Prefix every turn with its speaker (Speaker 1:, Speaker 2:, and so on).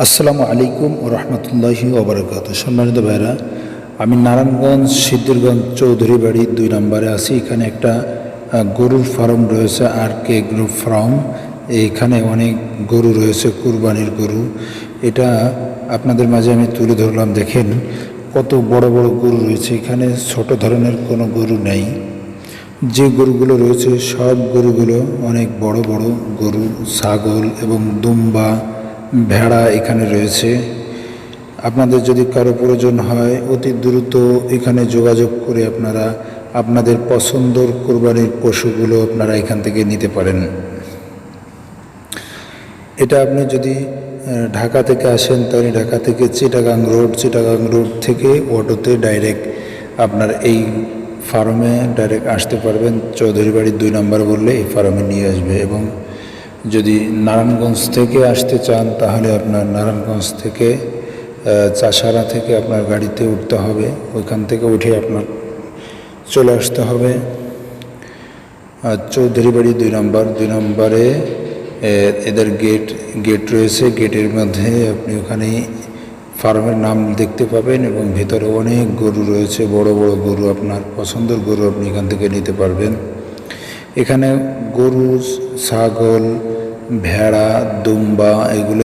Speaker 1: আসসালামু আলাইকুম ও রহমতুল্লাহি ওবরাকাত সম্মানিত ভাইরা আমি নারায়ণগঞ্জ সিদ্ধিরগঞ্জ চৌধুরী বাড়ি দুই নম্বরে আছি। এখানে একটা গরুর ফার্ম রয়েছে আর কে গ্রুপ ফার্ম এইখানে অনেক গরু রয়েছে, কুরবানির গরু। এটা আপনাদের মাঝে আমি তুলে ধরলাম, দেখেন কত বড় বড় গরু রয়েছে। এখানে ছোট ধরনের কোনো গরু নেই। যে গরুগুলো রয়েছে, সব গরুগুলো অনেক বড় বড় গরু, ছাগল এবং দুম্বা ভেড়া এখানে রয়েছে। আপনাদের যদি কারও প্রয়োজন হয়, অতি দ্রুত এখানে যোগাযোগ করে আপনারা আপনাদের পছন্দর কোরবানির পশুগুলো আপনারা এখান থেকে নিতে পারেন। এটা আপনি যদি ঢাকা থেকে আসেন, তাহলে ঢাকা থেকে চিটাগাং রোড চিটাগাং রোড থেকে অটোতে ডাইরেক্ট আপনার এই ফার্মে ডাইরেক্ট আসতে পারবেন। চৌধুরী বাড়ির দুই নম্বর বললে এই ফার্মে নিয়ে আসবে এবং যদি নারায়ণগঞ্জ থেকে আসতে চান, তাহলে আপনার নারায়ণগঞ্জ থেকে চাষারা থেকে আপনার গাড়িতে উঠতে হবে। ওইখান থেকে উঠে আপনার চলে আসতে হবে। আর চৌধুরী বাড়ি দুই নম্বর, দুই নম্বরে এদের গেট গেট রয়েছে। গেটের মধ্যে আপনি ওখানে ফার্মের নাম দেখতে পাবেন এবং ভিতরে অনেক গরু রয়েছে, বড় বড় গরু আপনার পছন্দের গরু আপনি এখান থেকে নিতে পারবেন। এখানে গরু ছাগল ভেড়া দুম্বা এগুলো